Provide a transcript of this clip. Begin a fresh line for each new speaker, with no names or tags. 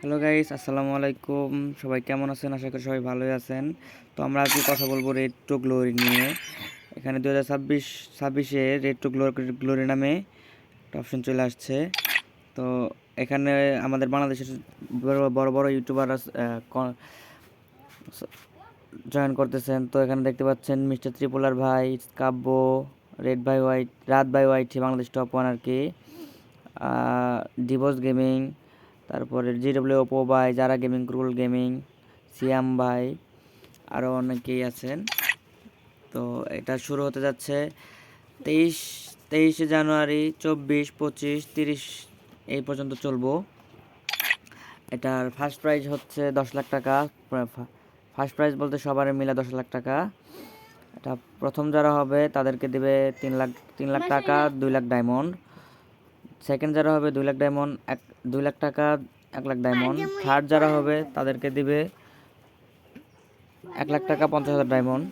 Hello guys আসসালামু আলাইকুম। সবাই কেমন আছেন? আশা করি সবাই ভালোই আছেন। তো আমরা আজকে কথা বলব রেড টু গ্লোরি নিয়ে। এখানে দু হাজার ছাব্বিশ, ছাব্বিশে রেড টু গ্লোরি নামে একটা অপশন চলে আসছে। তো এখানে আমাদের বাংলাদেশের বড় বড় ইউটিউবার জয়েন করতেছেন। তো এখানে দেখতে পাচ্ছেন মিস্টার ত্রিপুলার ভাই, কাব্য রেড বাই হোয়াইট রাত by white Bangladesh top one আর কি। ডিভোর্স গেমিং তারপরে জি জিডব্লিউ ওপো ভাই যারা গেমিং ক্রুল গেমিং সিয়াম ভাই আরও অনেকেই আছেন। তো এটা শুরু হতে যাচ্ছে তেইশ তেইশে জানুয়ারি চব্বিশ পঁচিশ তিরিশ এই পর্যন্ত চলবো। এটার ফার্স্ট প্রাইজ হচ্ছে দশ লাখ টাকা। ফার্স্ট প্রাইজ বলতে সবার মিলে দশ লাখ টাকা। এটা প্রথম যারা হবে তাদেরকে দেবে তিন লাখ তিন লাখ টাকা দুই লাখ ডায়মন্ড সেকেন্ড যারা হবে দুই লাখ ডায়মন্ড এক, দুই লাখ টাকা, এক লাখ ডায়মন্ড থার্ড যারা হবে, তাদেরকে দিবে এক লাখ টাকা, পঞ্চাশ হাজার ডায়মন্ড